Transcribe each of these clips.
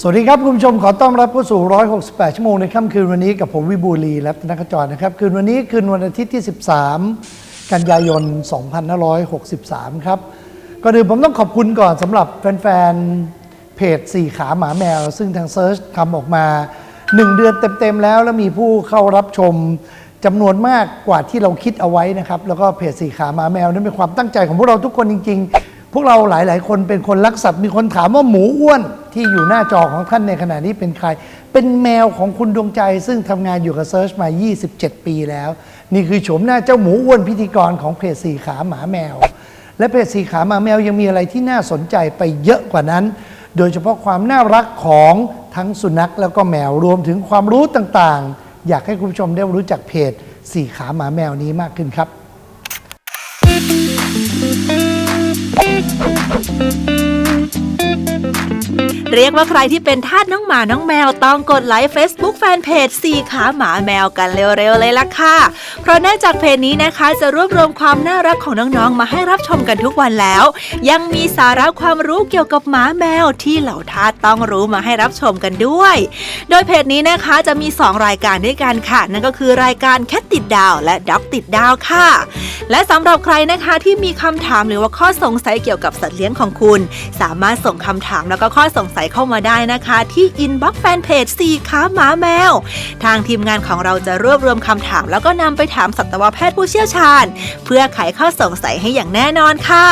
สวัสดีครับ คุณผู้ชมขอต้อนรับเข้าสู่ 168 ชั่วโมงในค่ำคืนวันนี้กับผมวิบูลีและธนกจรนะครับ คืนวันนี้คืนวันอาทิตย์ที่ 13 กันยายน 2563 ครับก่อนอื่นผมต้องขอบคุณก่อนสำหรับแฟนๆ เพจสี่ขาหมาแมว ซึ่งทางเซิร์ชทำออกมา 1 เดือนเต็ม ๆ แล้ว แล้วมีผู้เข้ารับชมจำนวนมากกว่าที่เราคิดเอาไว้นะครับ แล้วก็เพจสี่ขาหมาแมวนั้นเป็นความตั้งใจของพวกเราทุกคนจริง ๆ พวกเราหลาย ๆ คนเป็นคนรักสัตว์มีคนถามว่าหมูอ้วนที่อยู่หน้าจอของท่านในขณะนี้เป็นใคร เป็นแมวของคุณดวงใจ ซึ่งทำงานอยู่กับเซิร์ชมา 27 ปีแล้ว นี่คือโฉมหน้าเจ้าหมูอ้วนพิธีกรของเพจสี่ขาหมาแมว และเพจสีขาหมาแมวยังมีอะไรที่น่าสนใจไปเยอะกว่านั้น โดยเฉพาะความน่ารักของทั้งสุนัขแล้วก็แมวรวมถึงความรู้ต่าง ๆ อยากให้คุณผู้ชมได้รู้จักเพจสีขาหมาแมวนี้มากขึ้นครับ Thank you. เรียกว่าใครที่เป็นทาสน้องหมาน้องแมวต้องกดไลค์ Facebook Fanpage สี่ขาหมาแมวกันเร็วๆเลยล่ะค่ะ เพราะนอกจากเพจนี้นะคะจะรวบรวมความน่ารักของน้องๆ มาให้รับชมกันทุกวันแล้ว ยังมีสาระความรู้เกี่ยวกับหมาแมวที่เหล่าทาสต้องรู้มาให้รับชมกันด้วย โดยเพจนี้นะคะจะมี 2 รายการด้วยกันค่ะ นั่นก็คือรายการแคทติดดาวและด็อกติดดาวค่ะ และสำหรับใครนะคะที่มีคำถามหรือว่าข้อสงสัยเกี่ยวกับสัตว์เลี้ยงของคุณ สามารถส่งคำถามแล้วก็ข้อสงสัยเข้ามาได้นะคะ ที่อินบ็อกแฟนเพจสี่ขาหมาแมว ทางทีมงานของเราจะรวบรวมคำถาม แล้วก็นำไปถามสัตวแพทย์ผู้เชี่ยวชาญ เพื่อไขข้อสงสัยให้อย่างแน่นอนค่ะ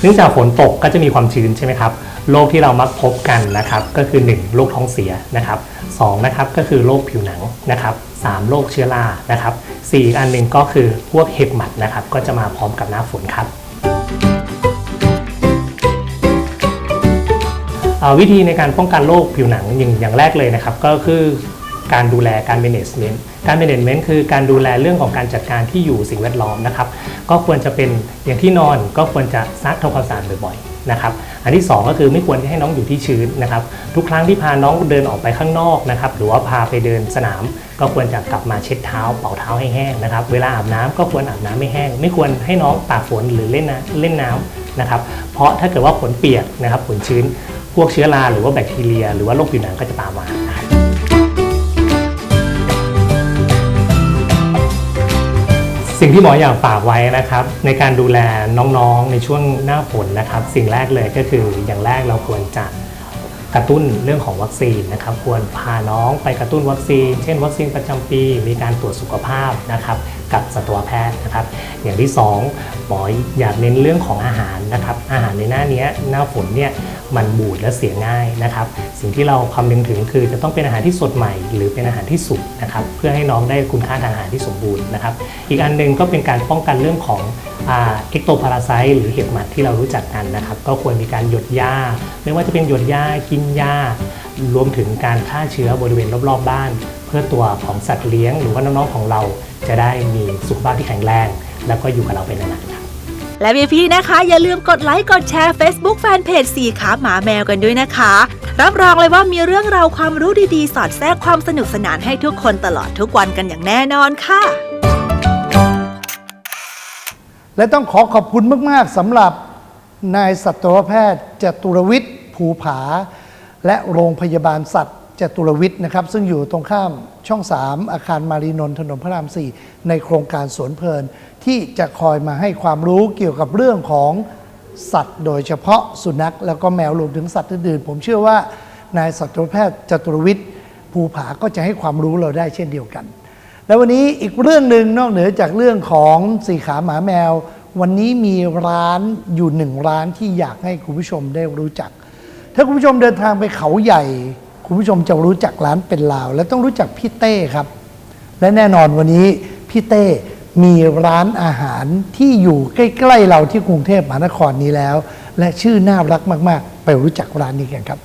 เนื่องจากฝนตกก็จะมีความชื้นใช่ไหมครับโรคที่เรามักพบกันนะครับก็คือ 1โรคท้องเสียนะครับ2นะครับก็คือโรคผิวหนังนะครับ3โรคเชื้อรานะครับ4อันหนึ่งก็คือพวกเห็บหมัดนะครับก็จะมาพร้อมกับหน้าฝนครับ วิธีในการป้องกันโรคผิวหนังอย่างอย่างแรกเลยนะครับ ก็คือการดูแลการ management การ management คือการดูแลเรื่องของการจัดการที่อยู่สิ่งแวดล้อมนะครับ ก็ควรจะเป็นอย่างที่นอนก็ควรจะซักทำความสะอาดบ่อยๆนะครับ อันที่ 2 ก็คือไม่ควรที่ให้น้องอยู่ที่ชื้นนะครับ ทุกครั้งที่พาน้องเดินออกไปข้างนอกนะครับ หรือว่าพาไปเดินสนาม ก็ควรจะกลับมาเช็ดเท้าเป่าเท้าให้แห้งนะครับ เวลาอาบน้ำก็ควรอาบน้ำไม่แห้ง ไม่ควรให้น้องตากฝนหรือเล่นน้ำเล่นน้ำนะครับ เพราะถ้าเกิดว่าฝนเปียกนะครับฝนชื้น พวกเชื้อราหรือว่าแบคทีเรีย หรือว่าโรคผิวหนังก็จะตามมานะครับสิ่งที่หมออยากฝากไว้นะครับ ในการดูแลน้องๆในช่วงหน้าฝนนะครับ สิ่งแรกเลยก็คืออย่างแรกเราควรจะกระตุ้นเรื่องของวัคซีนนะครับ ควรพาน้องไปกระตุ้นวัคซีน เช่น วัคซีนประจำปี มีการตรวจสุขภาพนะครับกับสัตวแพทย์นะครับ อย่างที่สองหมออยากเน้นเรื่องของอาหารนะครับ อาหารในหน้านี้หน้าฝนเนี่ย มันบูดและเสียง่ายนะครับ สิ่งที่เราคำนึงถึงคือจะต้องเป็นอาหารที่สดใหม่ หรือเป็นอาหารที่สุกนะครับเพื่อให้น้องได้คุณค่าทางอาหารที่สมบูรณ์นะครับ อีกอันหนึ่งก็เป็นการป้องกันเรื่องของเอ็กโตพาราไซต์หรือเห็บหมัดที่เรารู้จักกันนะครับ ก็ควรมีการหยดยาไม่ว่าจะเป็นหยดยากินยารวมถึงการฆ่าเชื้อบริเวณรอบๆบ้าน เพื่อตัวของสัตว์เลี้ยง หรือว่าน้องๆของเราจะได้มีสุขภาพที่แข็งแรง แล้วก็อยู่กับเราเป็นนานๆครับ และพี่ๆนะคะ อย่าลืมกดไลค์กดแชร์ Facebook Fanpage สี่ขาหมาแมวกันด้วยนะคะ รับรองเลยว่ามีเรื่องราวความรู้ดีๆ สอดแทรกความสนุกสนานให้ทุกคนตลอดทุกวันกันอย่างแน่นอนค่ะ และต้องขอขอบคุณมาก ๆสำหรับนายสัตวแพทย์จตุรวิทย์ ภูผา และโรงพยาบาลสัตว์ จตุรวิทย์นะครับ ซึ่งอยู่ตรงข้ามช่อง 3 อาคารมารีนนท์ถนนพระราม 4 ในโครงการสวนเพลิน ที่จะคอยมาให้ความรู้เกี่ยวกับเรื่องของสัตว์ โดยเฉพาะสุนัข แล้วก็แมวรวมถึงสัตว์อื่นๆผมเชื่อว่านายสัตวแพทย์จตุรวิทย์ภูผาก็จะให้ความรู้เราได้เช่นเดียวกัน แล้ววันนี้อีกเรื่องหนึ่งนอกเหนือจากเรื่องของสี่ขาหมาแมว วันนี้มีร้านอยู่หนึ่งร้านที่อยากให้คุณผู้ชมได้รู้จัก ถ้าคุณผู้ชมเดินทางไปเขาใหญ่ คุณผู้ชมจะรู้จักร้านเป็นลาว และต้องรู้จักพี่เต้ครับ และแน่นอนวันนี้พี่เต้มีร้านอาหารที่อยู่ใกล้ ๆ เราที่กรุงเทพมหานครนี้แล้ว และชื่อน่ารักมาก ๆ ไปรู้จักร้านนี้กันครับ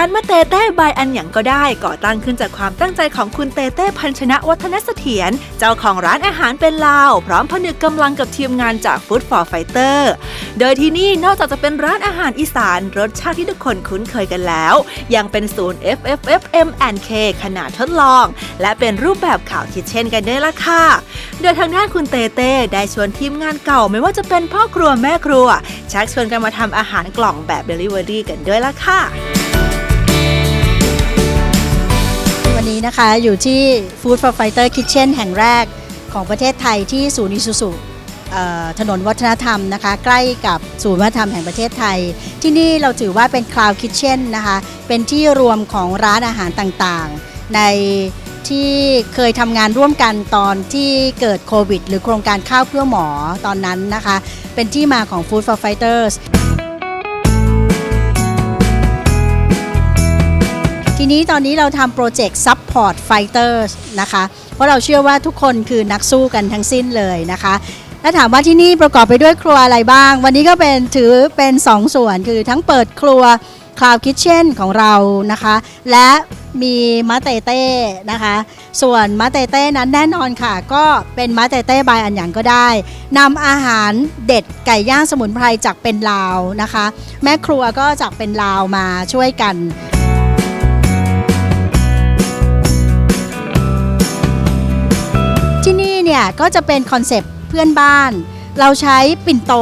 ร้านมะเตเต้บายอันหยังก็ได้ ก่อตั้งขึ้นจากความตั้งใจของคุณเตเต้พันชนะวัฒนเสถียรเจ้าของร้านอาหารเป็นลาว พร้อมผนึกกำลังกับทีมงานจาก Food for Fighter โดยที่นี่นอกจากจะเป็นร้านอาหารอีสาน รสชาติที่ทุกคนคุ้นเคยกันแล้ว ยังเป็นศูนย์ FFFM&K ขนาดทดลอง และเป็นรูปแบบข่าวคิดเช่นกันด้วยล่ะค่ะ โดยทางด้านคุณเตเต้ได้ชวนทีมงานเก่าไม่ว่าจะเป็นพ่อครัวแม่ครัวชักชวนกันมาทำอาหารกล่องแบบ Delivery กันด้วยล่ะค่ะ วันนี้นะคะอยู่ที่ Food for Fighter Kitchen แห่งแรกของประเทศไทยที่ศูนย์อิสุสุถนนวัฒนธรรมนะคะ ใกล้กับศูนย์วัฒนธรรมแห่งประเทศไทย ที่นี่เราถือว่าเป็น Cloud Kitchen นะคะ เป็นที่รวมของร้านอาหารต่างๆ ในที่เคยทำงานร่วมกันตอนที่เกิดโควิด หรือโครงการข้าวเพื่อหมอตอนนั้นนะคะ เป็นที่มาของ Food for Fighters นี้ตอนนี้เราทำโปรเจกต์ Support Fighters นะคะ เพราะเราเชื่อว่าทุกคนคือนักสู้กันทั้งสิ้นเลยนะคะและถามว่าที่นี่ประกอบไปด้วยครัวอะไรบ้าง วันนี้ก็เป็นถือเป็น 2ส่วนคือทั้งเปิดครัว Cloud Kitchen ของเรานะคะ และมีมะเตเต้นะคะ ส่วนมะเตเต้นั้นแน่นอนค่ะ ก็เป็นมะเตเต้บายอันหยังก็ได้นำอาหารเด็ดไก่ย่างสมุนไพรจากเป็นลาวนะคะ แม่ครัวก็จากเป็นลาวมาช่วยกัน เนี่ยก็จะเป็นคอนเซปต์เพื่อนบ้าน เราใช้ปิ่นโต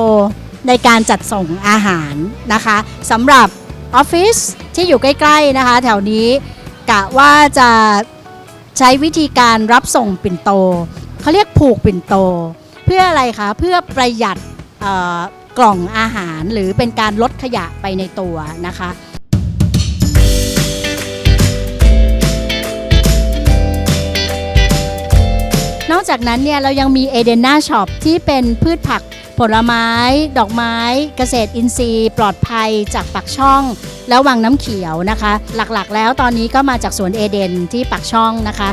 ในการจัดส่งอาหารนะคะสำหรับออฟฟิศที่อยู่ใกล้ๆนะคะ แถวนี้กะว่าจะใช้วิธีการรับส่งปิ่นโตเขาเรียกผูกปิ่นโต เพื่ออะไรคะเพื่อประหยัดกล่องอาหารหรือเป็นการลดขยะไปในตัวนะคะ นอกจากนั้นเนี่ยเรายังมีเอเดน a าช็อปที่เป็นพืชผักผลไม้ ดอกไม้ เกษตรอินทรีย์ ปลอดภัยจากปักช่อง แล้ววังน้ำเขียวนะคะ หลักๆ แล้วตอนนี้ก็มาจากสวนเอเดนที่ปักช่องนะคะ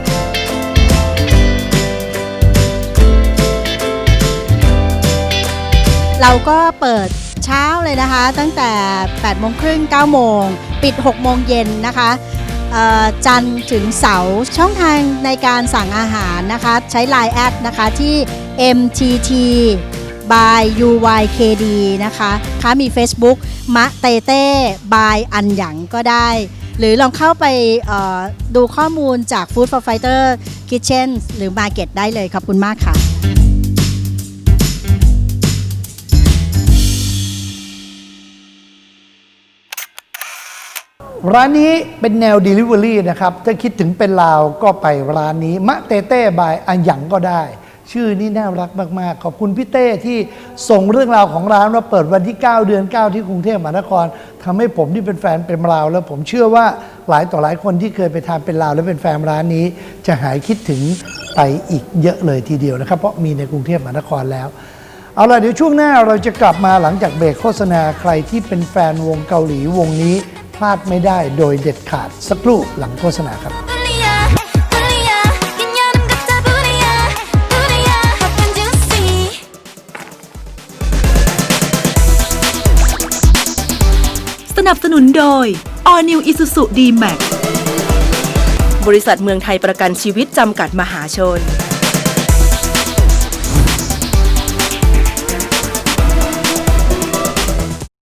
เราก็เปิดเช้าเลยนะคะ ตั้งแต่8โมงครึ่ง9โมง ปิด 6 โมงเย็นนะคะ จันทร์ถึงเสาร์ช่องทางในการสั่งอาหารนะคะ ใช้ Line แอดนะคะที่ MTT by UYKD นะคะคะมี Facebook มะเตเต้ by อันหยังก็ได้ หรือลองเข้าไปดูข้อมูลจาก Food for Fighter Kitchen หรือ Market ได้เลยขอบคุณมากค่ะ ร้านนี้เป็นแนว Delivery นะครับ ถ้าคิดถึงเป็นลาวก็ไปร้านนี้ มะเต้เต้บายอันหยังก็ได้ ชื่อนี่น่ารักมาก ๆ ขอบคุณพี่เต้ที่ส่งเรื่องราวของร้านมาเปิดวันที่ 9 เดือน 9 ที่กรุงเทพมหานครทำให้ผมที่เป็นแฟนเป็นลาว แล้วผมเชื่อว่าหลายต่อหลายคนที่เคยไปทานเป็นลาว และเป็นแฟนร้านนี้ จะหายคิดถึงไปอีกเยอะเลยทีเดียวนะครับ เพราะมีในกรุงเทพมหานครแล้วเอาล่ะเดี๋ยวช่วงหน้าเราจะกลับมาหลังจากเบรกโฆษณาใครที่เป็นแฟนวงเกาหลีวงนี้ ลาดไม่ได้โดยเด็ดขาดสักครู่หลังโฆษณาครับสนับสนุนโดย All New Isuzu D-Max บริษัทเมืองไทยประกันชีวิตจำกัดมหาชน